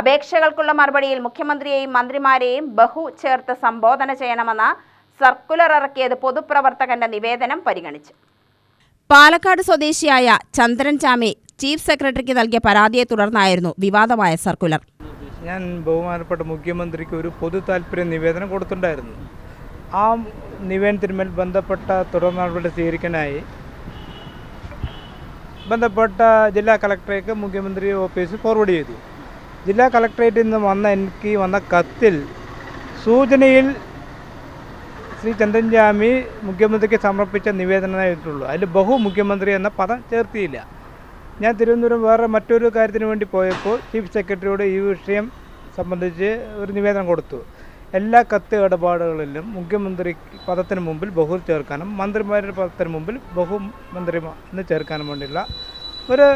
അപേക്ഷകൾക്കുള്ള മറുപടിയിൽ മുഖ്യമന്ത്രിയെയും മന്ത്രിമാരെയും ബഹു ചേർത്ത് സംബോധന ചെയ്യണമെന്ന സർക്കുലർ ഇറക്കിയത് പൊതുപ്രവർത്തകന്റെ നിവേദനം പരിഗണിച്ചു. പാലക്കാട് സ്വദേശിയായ ചന്ദ്രൻ ചാമി ചീഫ് സെക്രട്ടറിക്ക് നൽകിയ പരാതിയെ തുടർന്നായിരുന്നു വിവാദമായ സർക്കുലർ. ഞാൻ ബഹുമാനപ്പെട്ട മുഖ്യമന്ത്രിക്ക് ഒരു പൊതു താല്പര്യ നിവേദനം കൊടുത്തിട്ടുണ്ടായിരുന്നു. ആ നിവേദനത്തിന്മേൽ ബന്ധപ്പെട്ട തുടർ നടപടി സ്വീകരിക്കാനായി ബന്ധപ്പെട്ട ജില്ലാ കളക്ടറേക്ക് മുഖ്യമന്ത്രി ഓഫീസ് ഫോർവേഡ് ചെയ്തു. ജില്ലാ കളക്ടറേറ്റിൽ നിന്ന് വന്ന എനിക്ക് വന്ന കത്തിൽ സൂചനയിൽ ശ്രീ ചന്ദ്രൻജാമി മുഖ്യമന്ത്രിക്ക് സമർപ്പിച്ച നിവേദനമായിട്ടുള്ളൂ അതിൽ ബഹു മുഖ്യമന്ത്രി എന്ന പദം ചേർത്തിയില്ല. ഞാൻ തിരുവനന്തപുരം വേറെ മറ്റൊരു കാര്യത്തിന് വേണ്ടി പോയപ്പോൾ ചീഫ് സെക്രട്ടറിയോട് ഈ വിഷയം സംബന്ധിച്ച് ഒരു നിവേദനം കൊടുത്തു. എല്ലാ കത്ത് ഇടപാടുകളിലും മുഖ്യമന്ത്രി പദത്തിന് മുമ്പിൽ ബഹു ചേർക്കാനും മന്ത്രിമാരുടെ പദത്തിന് മുമ്പിൽ ബഹു മന്ത്രി എന്ന് ചേർക്കാനും വേണ്ടിയുള്ള ഒരു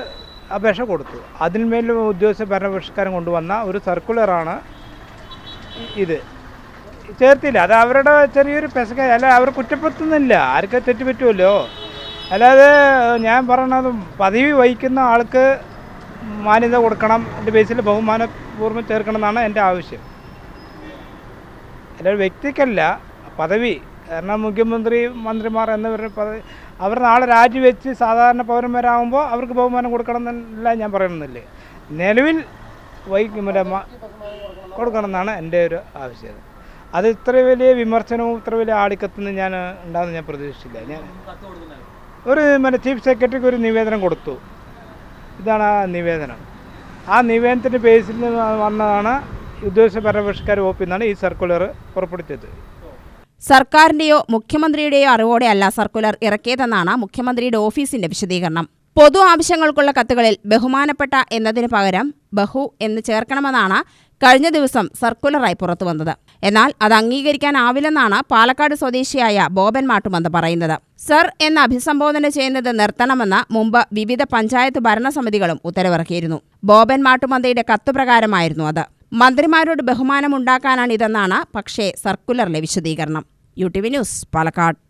അപേക്ഷ കൊടുത്തു. അതിന്മേൽ ഉദ്യോഗസ്ഥ ഭരണപരിഷ്കാരം കൊണ്ടുവന്ന ഒരു സർക്കുലറാണ് ഇത്. ചേർത്തില്ല. അത് അവരുടെ ചെറിയൊരു പെസക. അല്ല അവർ കുറ്റപ്പെടുത്തുന്നില്ല. ആർക്കെ തെറ്റ് പറ്റുമല്ലോ അല്ലാതെ ഞാൻ പറയണത് പദവി വഹിക്കുന്ന ആൾക്ക് മാന്യത കൊടുക്കണം. എന്റെ ബേസിൽ ബഹുമാനപൂർവം ചേർക്കണം എന്നാണ് എന്റെ ആവശ്യം. അല്ലാതെ വ്യക്തിക്കല്ല പദവി കാരണം മുഖ്യമന്ത്രി മന്ത്രിമാർ പദവി അവർ നാളെ രാജിവെച്ച് സാധാരണ പൗരന്മാരാകുമ്പോൾ അവർക്ക് ബഹുമാനം കൊടുക്കണം എന്നല്ല ഞാൻ പറയുന്നില്ലേ. നിലവിൽ വൈകി കൊടുക്കണം എന്നാണ് എന്റെ ഒരു ആവശ്യം. അത് ഇത്ര വലിയ വിമർശനവും ഇത്ര വലിയ ആളിക്കത്തുനിന്ന് ഞാൻ ഉണ്ടാകുന്ന ഞാൻ പ്രതീക്ഷിച്ചില്ല. ഞാൻ ഒരു മറ്റേ ചീഫ് സെക്രട്ടറിക്ക് ഒരു നിവേദനം കൊടുത്തു. ഇതാണ് ആ നിവേദനം. ആ നിവേദനത്തിന്റെ ബേസിൽ നിന്ന് വന്നതാണ് ഉദ്ദേശ പരപക്ഷക്കാർ നിന്നാണ് ഈ സർക്കുലർ പുറപ്പെടുവിച്ചത് സർക്കാരിന്റെയോ മുഖ്യമന്ത്രിയുടെയോ അറിവോടെ അല്ല സർക്കുലർ ഇറക്കിയതെന്നാണ് മുഖ്യമന്ത്രിയുടെ ഓഫീസിന്റെ വിശദീകരണം. പൊതു ആവശ്യങ്ങൾക്കുള്ള കത്തുകളിൽ ബഹുമാനപ്പെട്ട എന്നതിന് പകരം ബഹു എന്ന് ചേർക്കണമെന്നാണ് കഴിഞ്ഞ ദിവസം സർക്കുലറായി പുറത്തുവന്നത്. എന്നാൽ അത് അംഗീകരിക്കാനാവില്ലെന്നാണ് പാലക്കാട് സ്വദേശിയായ ബോബൻ മാട്ടുമന്ത് പറയുന്നത്. സർ എന്ന് അഭിസംബോധന ചെയ്യുന്നത് നിർത്തണമെന്ന് മുമ്പ് വിവിധ പഞ്ചായത്ത് ഭരണസമിതികളും ഉത്തരവിറക്കിയിരുന്നു. ബോബൻ മാട്ടുമന്തയുടെ കത്തുപ്രകാരമായിരുന്നു അത്. മന്ത്രിമാരോട് ബഹുമാനമുണ്ടാക്കാനാണിതെന്നാണ് പക്ഷേ സർക്കുലറിലെ വിശദീകരണം. U T V news Palakkad.